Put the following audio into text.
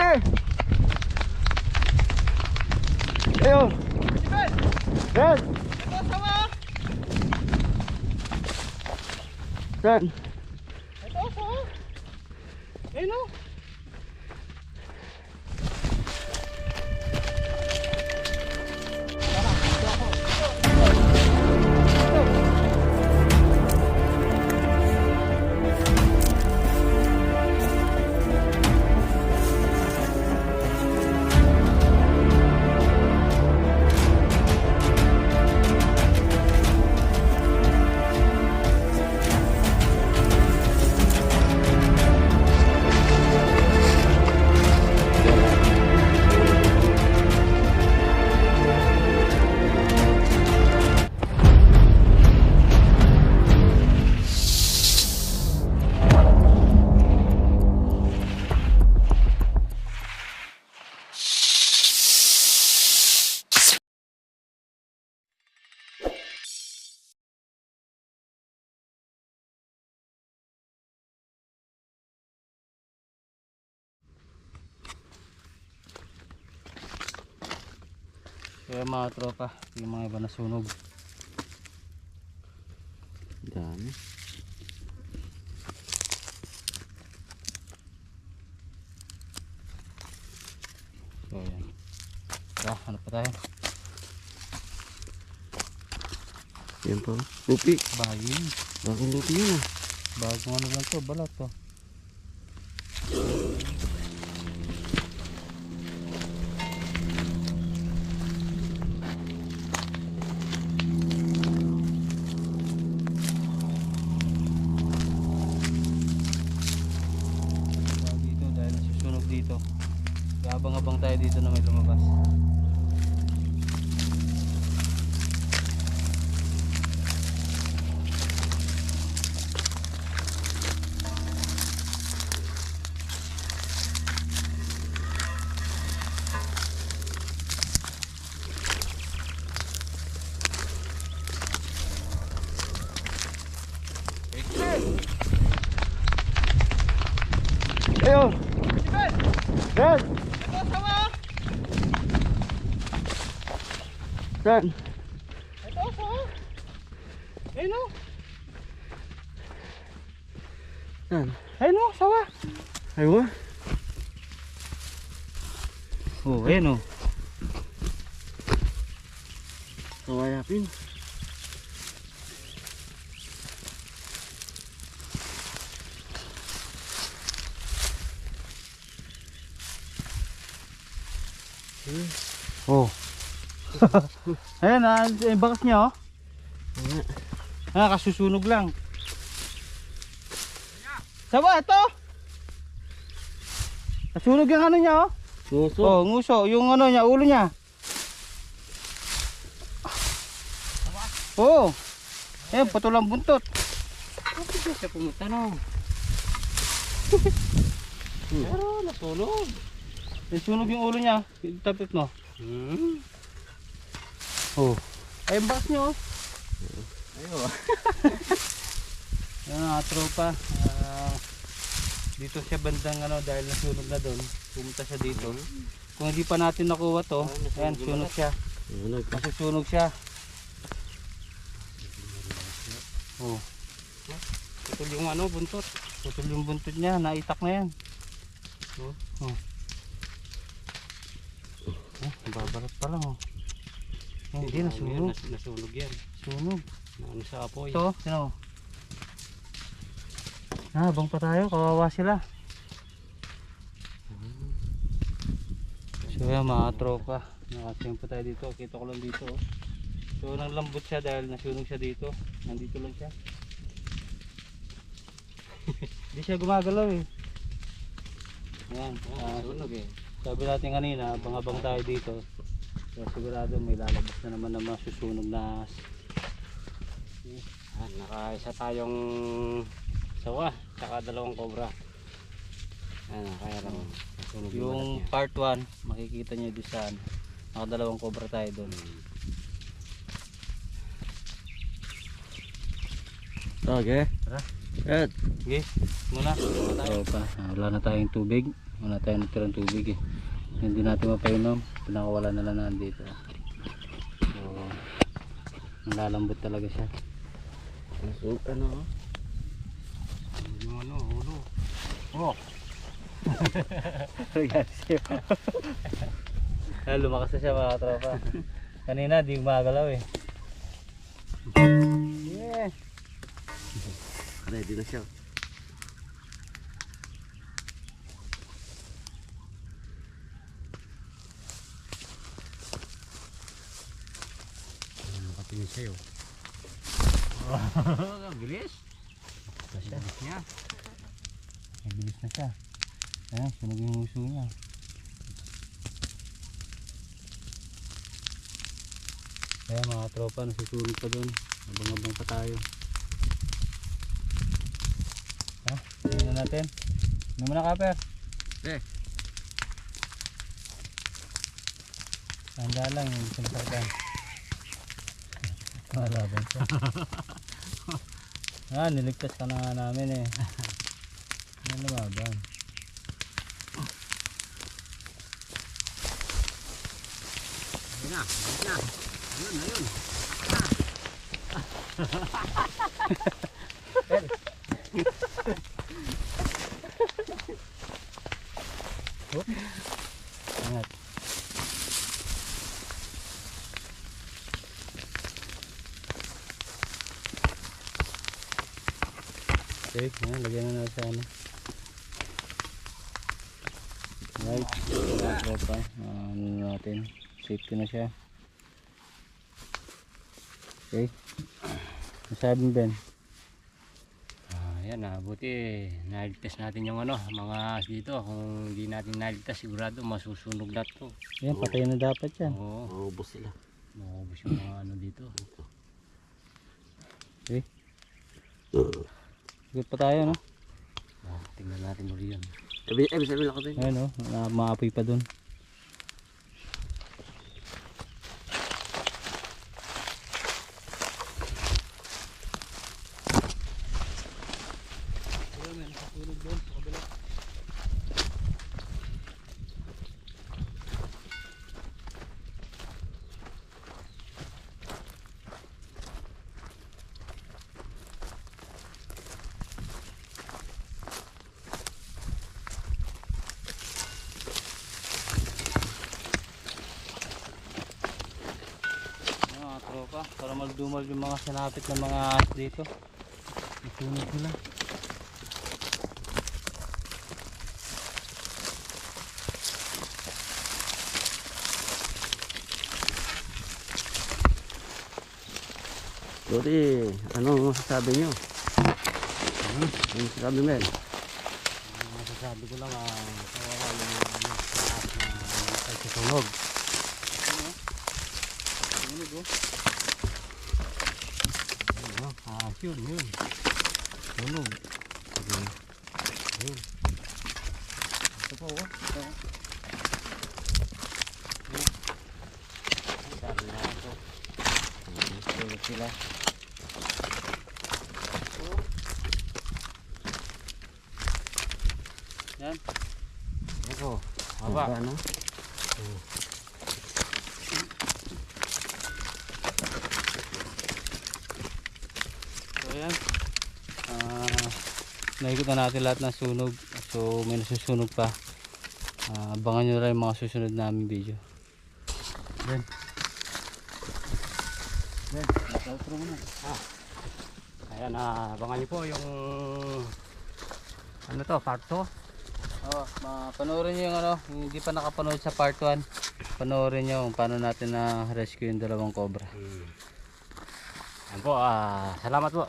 Okay. Ayun. Yan. Yan. Ito, so. Eh, no? Kaya mga tropa, yung mga iba nasunog. Dami. So yan. Tara, ano pa tayo? Yan pa. Lupi. Bagong. Bagong lupi yun ah. Bagong ano lang to, balat to. Ayun. Yan. Ito, sawa. Yan. Ito, sawa. Eh, no? Yan. Eh, no, sawa. Ayun. Oh, ayan oh. Kawayapin. Oh. ayan ah, yung bakas niya oh. Ah, kasusunog lang. Sawa, ito. Nasunog yung ano niya oh. Nguso. Oh, nguso, yung ano niya, ulo niya. Oo. Oh. Ayan, putol ang buntot. Bakit siya pumunta, no? Pero, natulog. Nasunog yung ulo niya. Tapit mo. Hmm. Oh. Ay, yung bakas niya oh. Ayun. Yan mga tropa. Ah, dito siya bandang ano dahil nasunog na doon. Pumunta siya dito. Kung hindi pa natin nakuha to, ayan, sunog siya. Masusunog siya. Oh, Ito yung ano, buntot. putol yung buntot niya, naitak na yan. Oh. Oh. Babarat pa lang oh. Oh, hindi nasunog. Nas- nasunog yan. Sunog. Ano sa apoy. Ito, sino? Habang pa tayo, kawawa sila. So yan mga tropa, nakasimpo tayo dito, kita ko lang dito. oh. So nang lambot siya dahil nasunog siya dito, nandito lang siya. Hindi siya gumagalaw eh. Yan, ah, Nasunog eh. Sabi natin kanina, abang-abang tayo dito. So sigurado may lalabas na naman na mga susunog na Ah, nakaisa tayong sawa, tsaka dalawang cobra. Ano, kaya lang nasunog Yung part 1, makikita nyo doon sa ano, nakadalawang cobra tayo doon. Okay. Tara. Yan. Okay, muna. Muna tayo. pa. Wala na tayong tubig. Wala tayong natirang tubig eh hindi natin mapainom pinakawala na lang nandito so ang lalambot talaga siya Masuk, ano? Yung ano, ulo. Oh, ah, lumakas na siya mga tropa kanina di gumagalaw eh yeah. Ready na siya. Sa'yo. Ang bilis. Bilis niya. Ay, bilis na siya ayan sunog yung uso niya kaya mga tropa nasusunog pa doon abang abang pa tayo ha tingnan na natin ano mo na kaper Eh. handa lang yung sinasargan malaban siya ah niligtas ka na nga namin eh ano lumaban Ayun na, ayun na. Ayun, ayun. Angat. Okay, ayan, lagyan na natin sa ano. Right, tropa. Ah, ano natin. Safety na siya. Okay. Masabi mo Ben? Ah, yan ah, buti naligtas natin yung ano, mga dito. Kung hindi natin naligtas, sigurado masusunog lahat to. Yan, patay na dapat yan. Oo, Maubos sila. maubos yung mga ano dito. Good pa tayo, no? Ah, tingnan natin muli yun. Eh, eh, sabi lang ako din. Ayan, no? Na, maapoy pa dun. Ayan, mga tropa, para magdumal yung mga sinapit ng mga ahas dito. Isunog sila. Lodi, ano masasabi nyo? Ano masasabi mo yan? Ang masasabi ko lang, ah, kawawa yung ano, lahat na namatay sa sunog. Sunog, oh. Ano, ah, yun, yun. Sunog. Ayun. Ito po, oh. Ito. Ang dami na ito. Sunog sila. Yan. Ito, Haba. haba. Ano? So yan. Ah, naikot na natin lahat ng sunog. So may nasusunog pa. Ah, abangan nyo yung mga susunod namin video. Then. Then, outro mo na. Ayan, ah, abangan niyo po yung ano to, part 2. Oh, panoorin nyo yung ano, hindi pa nakapanood sa part 1. Panoorin nyo kung paano natin na rescue yung dalawang cobra. Hmm. Ayan po, ah, salamat po.